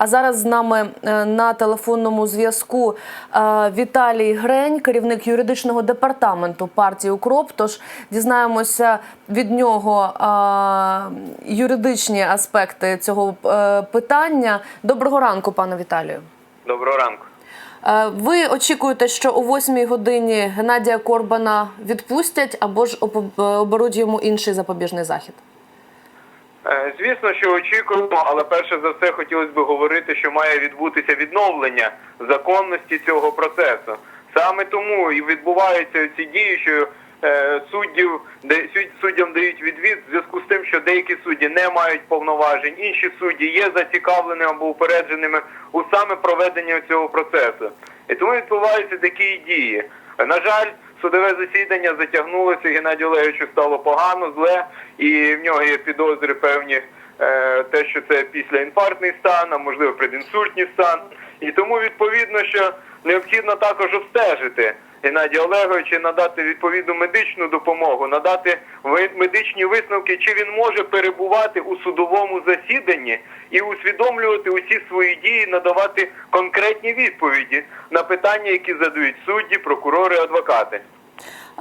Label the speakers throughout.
Speaker 1: А зараз з нами е, на телефонному зв'язку е, Віталій Грень, керівник юридичного департаменту партії Укроп. Тож дізнаємося від нього е, юридичні аспекти цього питання. Доброго ранку, пане Віталію.
Speaker 2: Доброго ранку.
Speaker 1: Ви очікуєте, що о 8 годині Геннадія Корбана відпустять або ж оберуть йому інший запобіжний захід?
Speaker 2: Е, Звісно, що очікуємо, але перше за все хотілося б говорити, що має відбутися відновлення законності цього процесу. Саме тому і відбуваються ці дії, що е, суддів суддям дають відвід в зв'язку з тим, що деякі судді не мають повноважень, інші судді є зацікавленими або упередженими у саме проведенні цього процесу. І тому відбуваються такі дії. На жаль, судове засідання затягнулося, Геннадію Олеговичу стало погано, зле, і в нього є підозри певні, е, те, що це післяінфарктний стан, а можливо предінсультний стан. І тому відповідно, що необхідно також обстежити Геннадія Олеговича, надати відповідну медичну допомогу, надати медичні висновки, чи він може перебувати у судовому засіданні і усвідомлювати усі свої дії, надавати конкретні відповіді на питання, які задають судді, прокурори, адвокати.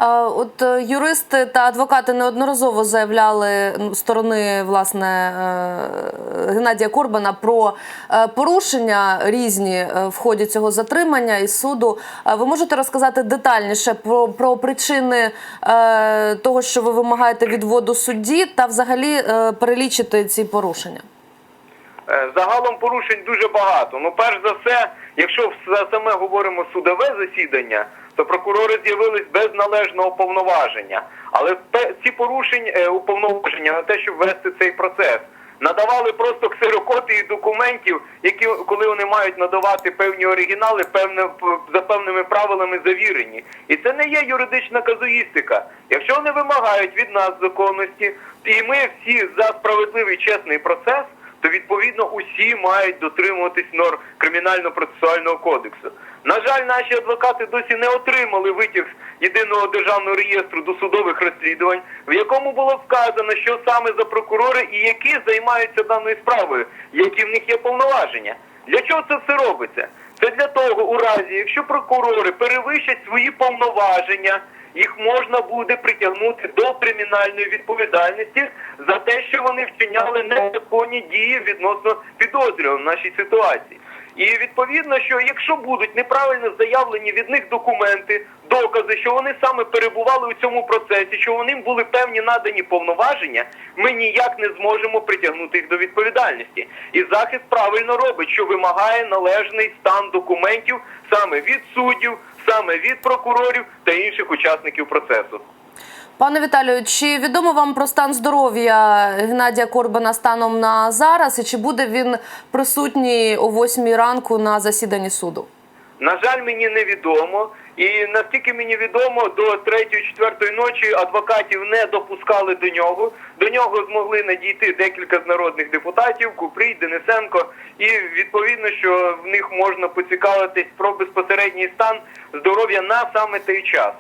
Speaker 1: От е, юристи та адвокати неодноразово заявляли сторони власне е, Геннадія Корбана про е, порушення різні в ході цього затримання і суду. Ви можете розказати детальніше про, про причини того, що ви вимагаєте відводу судді, та взагалі перелічити ці порушення?
Speaker 2: Загалом порушень дуже багато. Ну, перш за все, якщо саме говоримо судове засідання, то прокурори з'явились без належного повноваження. Але ці порушень е, уповноваження на те, щоб вести цей процес, надавали просто ксерокопії документів, які коли вони мають надавати певні оригінали, певне за певними правилами завірені. І це не є юридична казуїстика. Якщо вони вимагають від нас законності, і ми всі за справедливий чесний процес то відповідно усі мають дотримуватись норм кримінально-процесуального кодексу. На жаль, наші адвокати досі не отримали витяг з єдиного державного реєстру досудових розслідувань, в якому було вказано, що саме за прокурори і які займаються даною справою, які в них є повноваження. Для чого це все робиться? Це для того, у разі, якщо прокурори перевищать свої повноваження, їх можна буде притягнути до кримінальної відповідальності за те, що вони вчиняли незаконні дії відносно підозрюваного в нашій ситуації. І відповідно, що якщо будуть неправильно заявлені від них документи, докази, що вони саме перебували у цьому процесі, що вони були певні надані повноваження, ми ніяк не зможемо притягнути їх до відповідальності. І захист правильно робить, що вимагає належний стан документів саме від суддів, саме від прокурорів та інших учасників процесу.
Speaker 1: Пане Віталію, чи відомо вам про стан здоров'я Геннадія Корбана станом на зараз, і чи буде він присутній о 8 ранку на засіданні суду?
Speaker 2: На жаль, мені невідомо. І наскільки мені відомо, до 3-4 ночі адвокатів не допускали до нього. До нього змогли надійти декілька з народних депутатів, Купрій, Денисенко. І відповідно, що в них можна поцікавитись про безпосередній стан здоров'я на саме той час.